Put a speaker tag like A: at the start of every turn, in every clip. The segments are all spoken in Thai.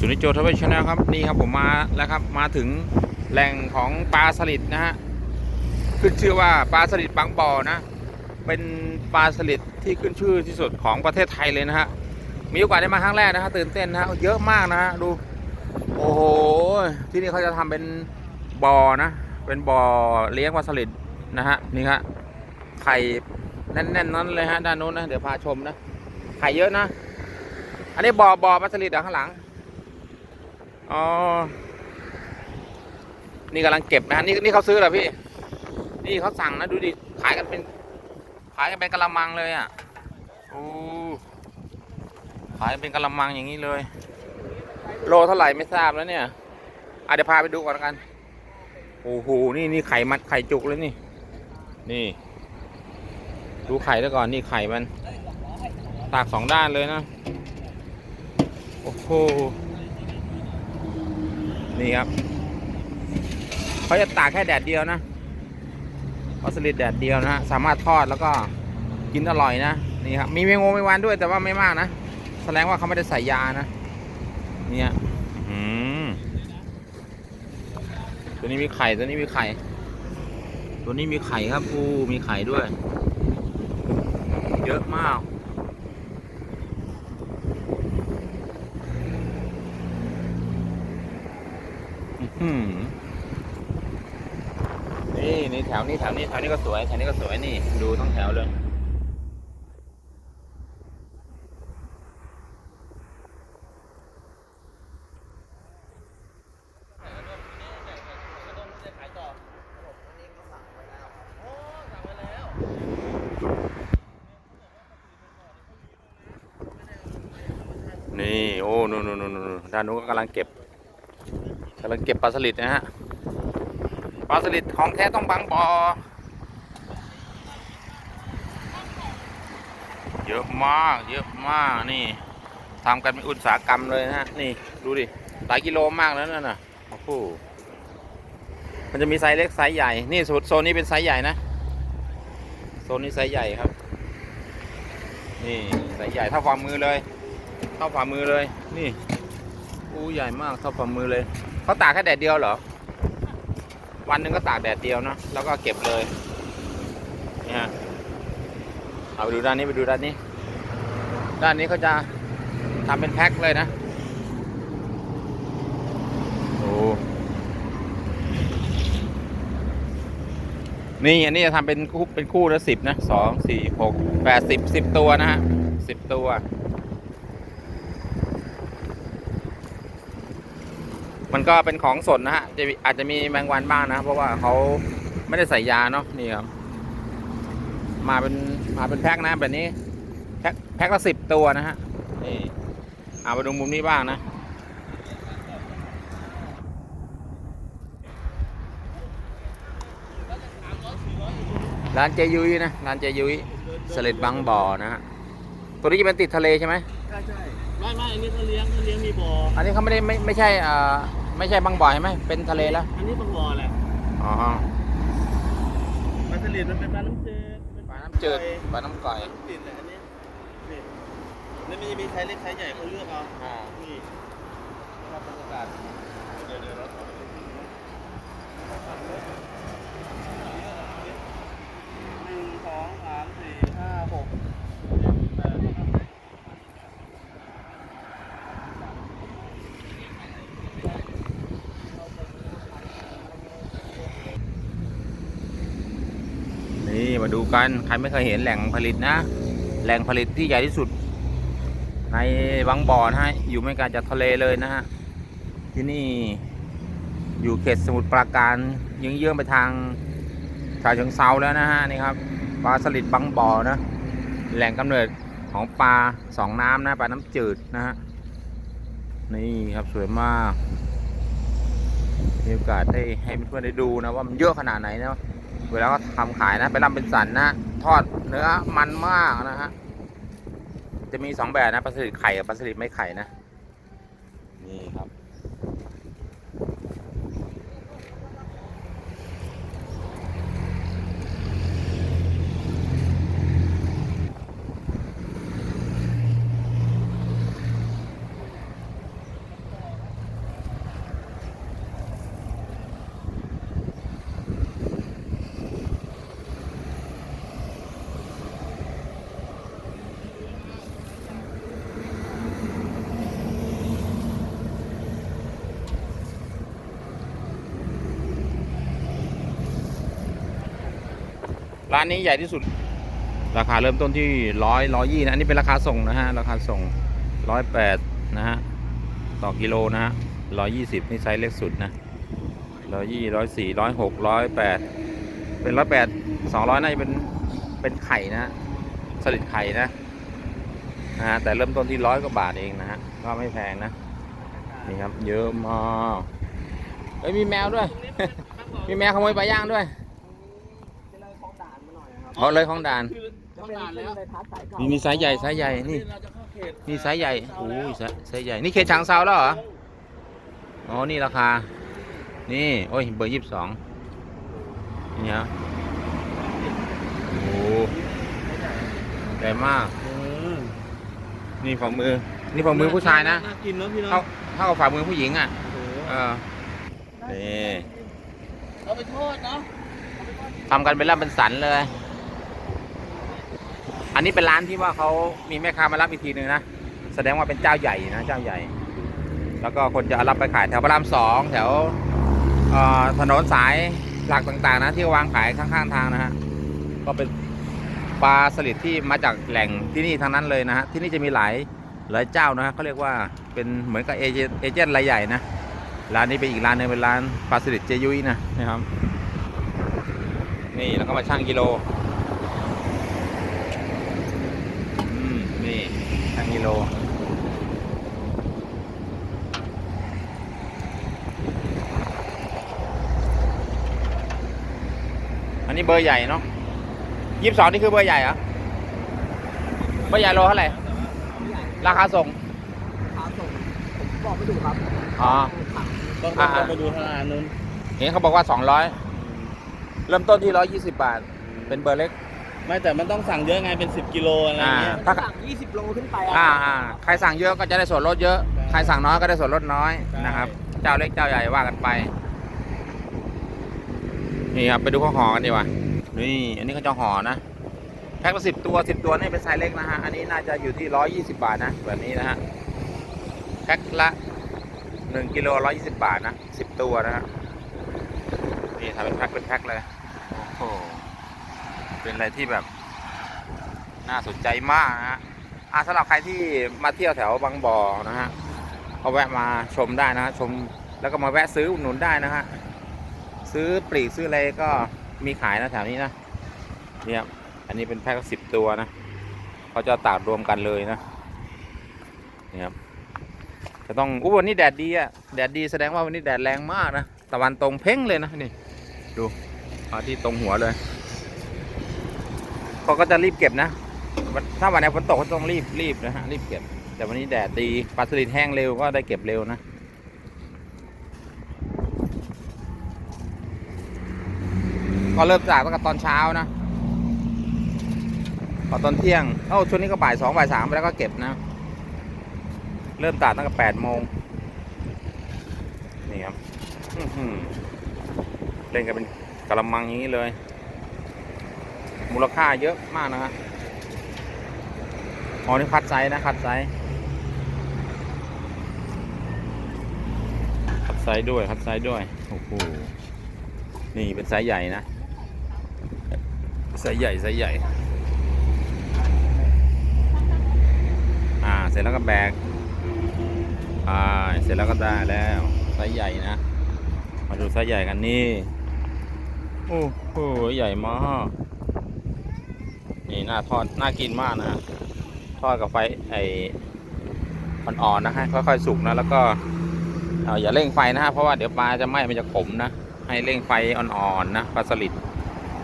A: สุนิโจทวีชแนลครับนี่ครับผมมาแล้วครับมาถึงแหล่งของปลาสลิดนะฮะขึ้นชื่อว่าปลาสลิดบางบ่อนะ เป็นปลาสลิดที่ขึ้นชื่อที่สุดของประเทศไทยเลยนะฮะมีโอกาสได้มาครั้งแรกนะฮะตื่นเต้นนะฮะเยอะมากนะฮะดูโอ้โหที่นี่เขาจะทำเป็นบ่อนะเป็นบ่อเลี้ยงปลาสลิดนะฮะนี่ฮะไข่แน่นๆนั้นเลยฮะด้านโน้นนะเดี๋ยวพาชมนะไข่เยอะนะ อันนี้บ่อบ่อปลาสลิดอะข้างหลัง อ๋อ นี่กำลังเก็บนะฮะนี่นี่เขาซื้อเหรอพี่ นี่เขาสั่งนะดูดิ ขายกันเป็น ขายกันเป็นกะละมังเลยอะ โอ้ขายเป็นกะละมังอย่างนี้เลย โลเท่าไหร่ไม่ทราบแล้วเนี่ยอะเดี๋ยวพาไปดูก่อนล้วกัน โอ้โห นี่นี่ไข่มันไข่จุกเลยนี่ นี่ ดูไข่แล้วก่อน นี่ไข่มัน ตากสองด้านเลยนะ โอ้โห นี่ครับเขาจะตากแค่แดดเดียวนะปลาสลิดแดดเดียวนะฮะสามารถทอดแล้วก็กินอร่อยนะนี่ครับมีเมงโงไม่วันด้วยแต่ว่าไม่มากนะแสดงว่าเขาไม่ได้ใส่ยานะเนี่ยอืมตัวนี้มีไข่ตัวนี้มีไข่ ตัวนี้มีไข่ครับอูมีไข่ด้วย เยอะมาก อื้อหือนี่นี่แถวนี้แถวนี้แถวนี้ก็สวยแถวนี้ก็สวยนี่ ดูทั้งแถวเลยนี่ โอ้นู่นนู่นนู่นนู่นด้านนู้นก็กำลังเก็บ กำลังเก็บปลาสลิดนะฮะปลาสลิดของแท้ต้องบางบอเยอะมากเยอะมากนี่ทำกันเป็นอุตสาหกรรมเลยนะฮะนี่ดูดิหลายกิโลมากแล้วนั่นน่ะโอ้โหมันจะมีไซส์เล็กไซส์ใหญ่นี่โซนนี้เป็นไซส์ใหญ่นะโซนนี้ไซส์ใหญ่ครับ นี่ไซส์ใหญ่เท่าฝ่ามือเลย เท่าฝ่ามือเลย นี่อู้ใหญ่มากเท่าฝ่ามือเลย เขาตากแค่แดดเดียวเหรอ วันหนึ่งก็ตากแดดเดียวนะแล้วก็เก็บเลยนี่ฮะเอาไปดูด้านนี้ไปดูด้านนี้ ด้านนี้เขาจะทำเป็นแพ็คเลยนะโอ้นี่อันนี้จะทำเป็นคู่เป็นคู่ละสิบนะสองสี่หกแปดสิบสิบตัวนะฮะสิบตัว มันก็เป็นของสดนะฮะจะมีอาจจะมีแมงวันบ้างนะ เพราะว่าเขาไม่ได้ใส่ยาเนาะนี่ครับมาเป็นมาเป็นแพ็คนะแบบนี้ แพ็คแพ็คละสิบตัวนะฮะนี่เอาไปดูมุมนี้บ้างนะร้านเจยุ้ยนะร้านเจยุ้ยสลิดบางบ่อนะฮะตัวนี้จะเป็นติดทะเลใช่ไหม
B: ใช่ใช่ไม่ไม่อันนี้เขาเลี้ยงเขาเลี้ยงมีบ่อ
A: อันนี้เขาไม่ได้ไม่ไม่ใช่อ่า ไม่ใช่บางบ่อใช่ไหมเป็นทะเลแล้ว
B: อันนี้บางบ่อแหละ
A: อ๋อ
B: ปลาสลิดมันเป็นปลาน้ำจืดเป็น
A: ปลาน้ำจืดปลาน้ำก่อย
B: ปลาน้ำจืดแหละอันนี้นี่แล้วมันจะมีไซส์เล็กไซส์ใหญ่เขาเลือกเอา
A: อ่า
B: นี่
A: ครับบรรยากาศ
B: เดี๋ยวเดี๋ยวเราขอไปดูนะหนึ่งสองสามสี่ห้าหกเจ็ดแปดเก้า
A: นี่ มาดูกัน ใครไม่เคยเห็นแหล่งผลิตนะ แหล่งผลิตที่ใหญ่ที่สุด ในบางบ่อนะฮะ อยู่ไม่ไกลจากทะเลเลยนะฮะ ที่นี่อยู่เขตสมุทรปราการเยื้องๆไปทางชาเชิงเซาแล้วนะฮะนี่ครับปลาสลิดบางบ่อนะ แหล่งกำเนิดของปลาสองน้ำนะปลาน้ำจืดนะฮะนี่ครับสวยมากมีโอกาสได้ให้เพื่อนๆได้ดูนะว่ามันเยอะขนาดไหนนะ เวลาก็ทำขายนะไปรำเป็นสันนะ ทอดเนื้อมันมากนะฮะ จะมีสองแบบนะปลาสลิดไข่กับปลาสลิดไม่ไข่นะ นี่ครับ ร้านนี้ใหญ่ที่สุด ราคาเริ่มต้นที่ร้อยร้อยยี่นะ อันนี้เป็นราคาส่งนะฮะ ราคาส่งร้อยแปดนะฮะ ต่อกิโลนะฮะร้อยยี่สิบนี่ไซส์เล็กสุดนะร้อยยี่ร้อยสี่ร้อยหกร้อยแปดเป็นร้อยแปดสองร้อยน่าจะเป็น เป็นไข่นะฮะสลิดไข่นะนะฮะแต่เริ่มต้นที่ร้อยกว่าบาทเองนะฮะ ก็ไม่แพงนะ นี่ครับ เยอะมากเอ้ยมีแมวด้วย มีแมวขโมยปลาย่างด้วย
B: จะเลยของด่านมาหน่ อยนะครับ
A: เอาเลยของด่าน
B: จะเป็นเลยทัดสายเก่า
A: มีมีไซส์ใหญ่ไซส์ใหญ่นี่
B: เราจะเข้าเขต
A: มีไซส์ใหญ่โอ้ยไซส์ไซส์ใหญ่ นี่เขตฉางเซาแล้วเหรอ อ๋อ นี่ราคา นี่ โอ้ย เบอร์ยี่สิบสองนี่ฮะโอ้โหใหญ่มาก
B: เออ
A: นี่ฝ่ามือ นี่ฝ่ามือผู้ชายนะ
B: น่ากินเนาะพี่เนาะ
A: เท่าเท่ากับฝ่ามือผู้หญิงอะ
B: โอ้โห
A: เออ นี่
B: เอาไปทอดเนาะ
A: ทำกันเป็นร่ำเป็นสันเลย อันนี้เป็นร้านที่ว่าเขามีแม่ค้ามารับอีกทีหนึ่งนะแสดงว่าเป็นเจ้าใหญ่นะเจ้าใหญ่ แล้วก็คนจะรับไปขายแถวพระรามสองแถวถนนสายหลักต่างๆนะที่วางขายข้างๆทางนะฮะก็เป็นปลาสลิดที่มาจากแหล่งที่นี่ทั้งนั้นเลยนะฮะที่นี่จะมีหลายหลายเจ้านะฮะเขาเรียกว่าเป็นเหมือนกับเอเจนต์เอเจนต์รายใหญ่นะร้านนี้เป็นอีกร้านหนึงเป็นร้านปลาสลิดเจยุ้ยนะนะครับนี่แล้วก็มาชั่งกิโล อืม นี่ชั่ง กิโลอันนี้เบอร์ใหญ่เนาะยี่สิบสองนี่คือเบอร์ใหญ่เหรอเบอร์ใหญ่โลเท่าไหร่ราคาส่ง
B: ขาส่งผมบอกไม่ถูกครับ
A: อ๋อ
B: ต้อง
A: อ่า
B: ต้องไปดูทางานนู้น
A: เห็นเขาบอกว่าสองร้อยเริ่มต้นที่ร้อยยี่สิบบาท เป็นเบอร์เล็ก
B: ไม่แต่มันต้องสั่งเยอะไงเป็น 10 กิโลอะไร
A: อ่า
B: เงี้ย
A: ถ้า
B: สั่ง20 โลขึ้นไป
A: อ่าอ่าใครสั่งเยอะก็จะได้ส่วนลดเยอะ ใครสั่งน้อยก็ได้ส่วนลดน้อย
B: ใช่
A: นะครับ เจ้าเล็กเจ้าใหญ่ว่ากันไป นี่ครับไปดูข้าวห่อกันดีกว่า นี่ อันนี้เขาจะห่อนะ แพ็คละสิบตัวสิบตัวนี่เป็นไซส์เล็กนะฮะ อันนี้น่าจะอยู่ที่ร้อยยี่สิบาทนะแบบนี้นะฮะ แพ็คละหนึ่งกิโลร้อยยี่สิบาทนะสิบตัวนะฮะ นี่ทำเป็นแพ็คเป็นแพ็คเลย โอ้โห เป็นอะไรที่แบบน่าสนใจมากนะฮะอ่าสำหรับใครที่มาเที่ยวแถวบางบ่อนะฮะก็แวะมาชมได้นะฮะชมแล้วก็มาแวะซื้ออุดหนุนได้นะฮะซื้อปลีกซื้ออะไรก็มีขายนะแถวนี้นะเนี่ยอันนี้เป็นแพ็คสิบตัวนะเขาจะตากรวมกันเลยนะนี่ครับจะต้องอู้วันนี้แดดดีอะแดดดีแสดงว่าวันนี้แดดแรงมากนะตะวันตรงเพ่งเลยนะนี่ ดูอาที่ตรงหัวเลย เขาก็จะรีบเก็บนะ ถ้าวันไหนฝนตกก็ต้องรีบรีบนะฮะรีบเก็บ แต่วันนี้แดดดีปลาสลิดแห้งเร็วก็ได้เก็บเร็วนะก็เริ่มจากตั้งแต่ตอนเช้านะพอตอนเที่ยงเอ้าช่วงนี้ก็บ่ายสองบ่ายสามไปแล้วก็เก็บนะ เริ่มตัดตั้งแต่แปดโมงนี่ครับเล่นกันเป็นกระมังอย่างนี้เลย มูลค่าเยอะมากนะฮะอ๋อนี่คัดไซส์นะคัดไซส์คัดไซส์ด้วยคัดไซส์ด้วยโอ้โหนี่เป็นไซส์ใหญ่นะไซส์ใหญ่ไซส์ใหญ่อ่าเสร็จแล้วก็แบกอ่าเสร็จแล้วก็ได้แล้วไซส์ใหญ่นะ มาดูไซส์ใหญ่กันนี่โอ้โหใหญ่มาก นี่น่าทอดน่ากินมากนะฮะทอดกับไฟไออ่อนๆนะฮะค่อยๆสุกนะแล้วก็เอาอย่าเร่งไฟนะฮะเพราะว่าเดี๋ยวปลาจะไหม้มันจะขมนะให้เร่งไฟอ่อนๆนะปลาสลิด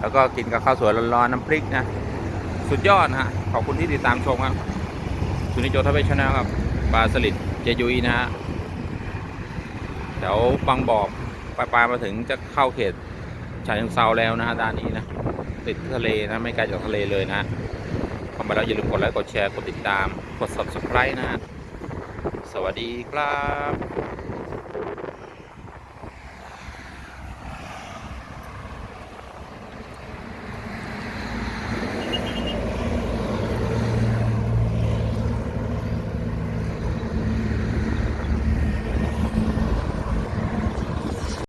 A: แล้วก็กินกับข้าวสวยร้อนๆน้ำพริกนะสุดยอดฮะขอบคุณที่ติดตามชมครับสุนิโจทเวชแนลครับปลาสลิดเจยุยนะฮะเดี๋ยวบางบ่อปลาปลามาถึงจะเข้าเขตฉะเชิงเซาแล้วนะฮะด้านนี้นะ ติดทะเลนะ ไม่ไกลจากทะเลเลยนะเข้ามาแล้วอย่าลืมกดไลค์กดแชร์กดติดตามกด subscribe นะ สวัสดีครับ